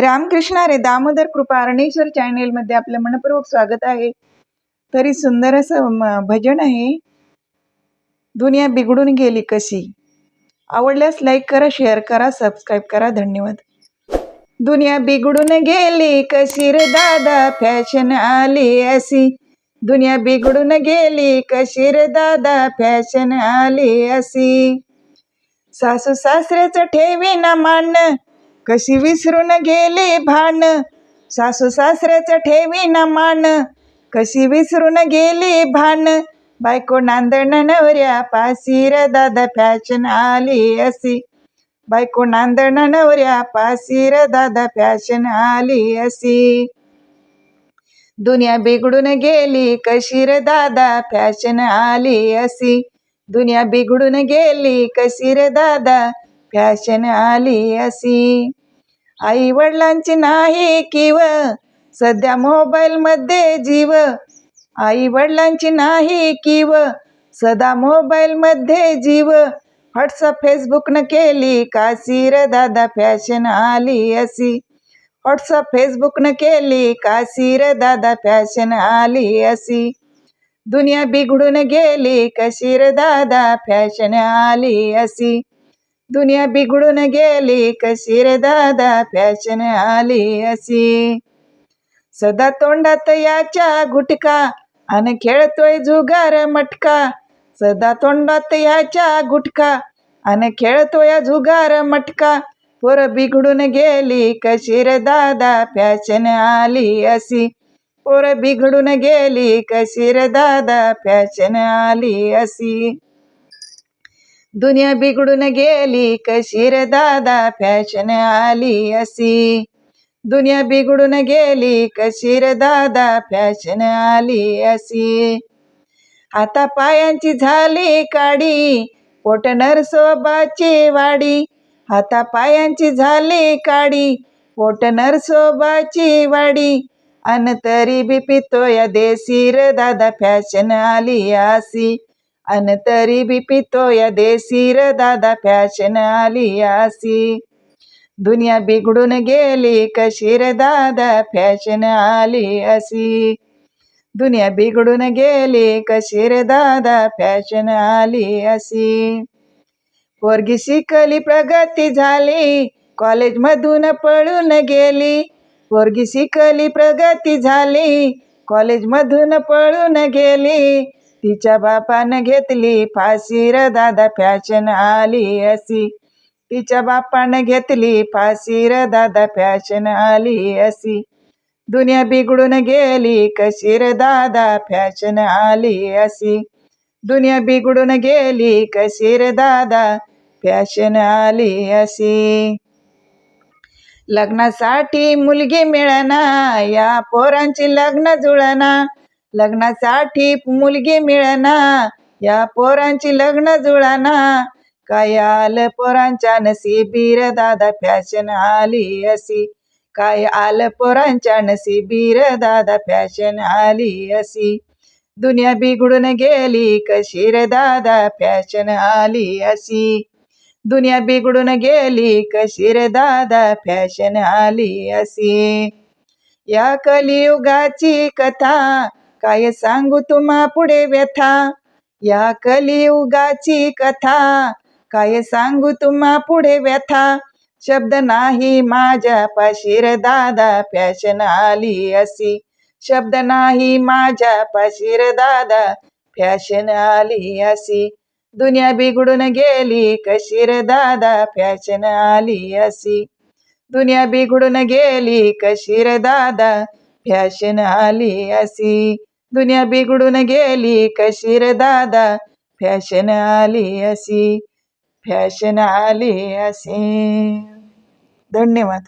रामकृष्ण रे दामोदर कृपा अरणेश्वर चॅनेलमध्ये आपलं मनपूर्वक स्वागत आहे. तरी सुंदर असं म- भजन आहे. दुनिया बिघडून गेली कशी? आवडल्यास लाईक करा शेअर करा सबस्क्राईब करा. धन्यवाद. दुनिया बिघडून गेली कशी रे दादा? फॅशन आली अशी. दुनिया बिघडून गेली कशी रे दादा? फॅशन आली अशी. सासू सासऱ्याचं ठेवी ना मान. कशी विसरून गेली भान? सासू सासऱ्याचं ठेवी ना मान. कशी विसरून गेली भान? बायको नांदण नवऱ्या पासीर दादा फॅशन आली असी बायको नांदण नवऱ्या पासीर दादा फॅशन आली असी दुनिया बिघडून गेली कशीर दादा फॅशन आली असी दुनिया बिघडून गेली कशीर दादा फॅशन आली असी आई वडिलांची नाही किव सध्या मोबाईल मध्ये जीव. आई वडिलांची नाही किव सदा मोबाईल मध्ये जीव. व्हॉट्सअप फेसबुक न केली काशी र दादा फॅशन आली असी व्हॉट्सअप फेसबुक न केली काशी र दादा फॅशन आली असी दुनिया बिघडून गेली कशी र दादा फॅशन आली असी दुनिया बिघडून गेली कशी रे दादा फॅशन आली अशी. सदा तोंडात याच्या गुटका आणि खेळतोय जुगार मटका. सदा तोंडात याच्या गुटका आणि खेळतोय जुगार मटका. पोर बिघडून गेली कशी रे दादा फॅशन आली अशी. पोर बिघडून गेली कशी रे दादा फॅशन आली अशी. दुनिया बिघडून गेली कशी रे दादा फॅशन आली असी। दुनिया बिघडून गेली कशी रे दादा फॅशन आली असी। आता पायांची झाली काडी पोटनर सोबाची वाडी। आता पायांची झाली काडी पोटनर सोबाची वाडी। अन तरी बी पितोय देसी र दादा फॅशन आली असी। अन तरी बी पितो या देसीर दादा फॅशन आली आसी. दुनिया बिघडून गेली कशीर दादा फॅशन आली असी दुनिया बिघडून गेली कशीर दादा फॅशन आली असी पोरगी शिकली प्रगती झाली कॉलेजमधून पळून गेली. पोरगी शिकली प्रगती झाली कॉलेजमधून पळून गेली. तिच्या बापानं घेतली फाशी र दादा फॅशन आली असी तिच्या बापानं घेतली फाशी र दादा फॅशन आली असी दुनिया बिघडून गेली कशी र दादा फॅशन आली असी दुनिया बिघडून गेली कशी र दादा फॅशन आली असी लग्नासाठी मुलगी मिळना या पोरांची लग्न जुळना. लग्नासाठी मुलगी मिळना या पोरांची लग्न जुळाना काय आलं पोरांच्या नसीबीर दादा फॅशन आली असी काय आलं पोरांच्या नसीबीर दादा फॅशन आली असी दुनिया बिघडून गेली कशी रे दादा फॅशन आली असी दुनिया बिघडून गेली कशी रे दादा फॅशन आली असी या कलियुगाची कथा काय सांगू तुम्हा पुढे व्यथा? या कलियुगाची कथा. काय सांगू तुम्हा पुढे व्यथा? शब्द नाही माझ्या पाशीर दादा फॅशन आली असी शब्द नाही माझ्या पाशीर दादा फॅशन आली असी दुनिया बिघडून गेली कशीर दादा फॅशन आली असी दुनिया बिघडून गेली कशीर दादा फॅशन आली असी दुनिया बिघडून गेली कशीर दादा. फॅशन आली असी फॅशन आली असी धन्यवाद.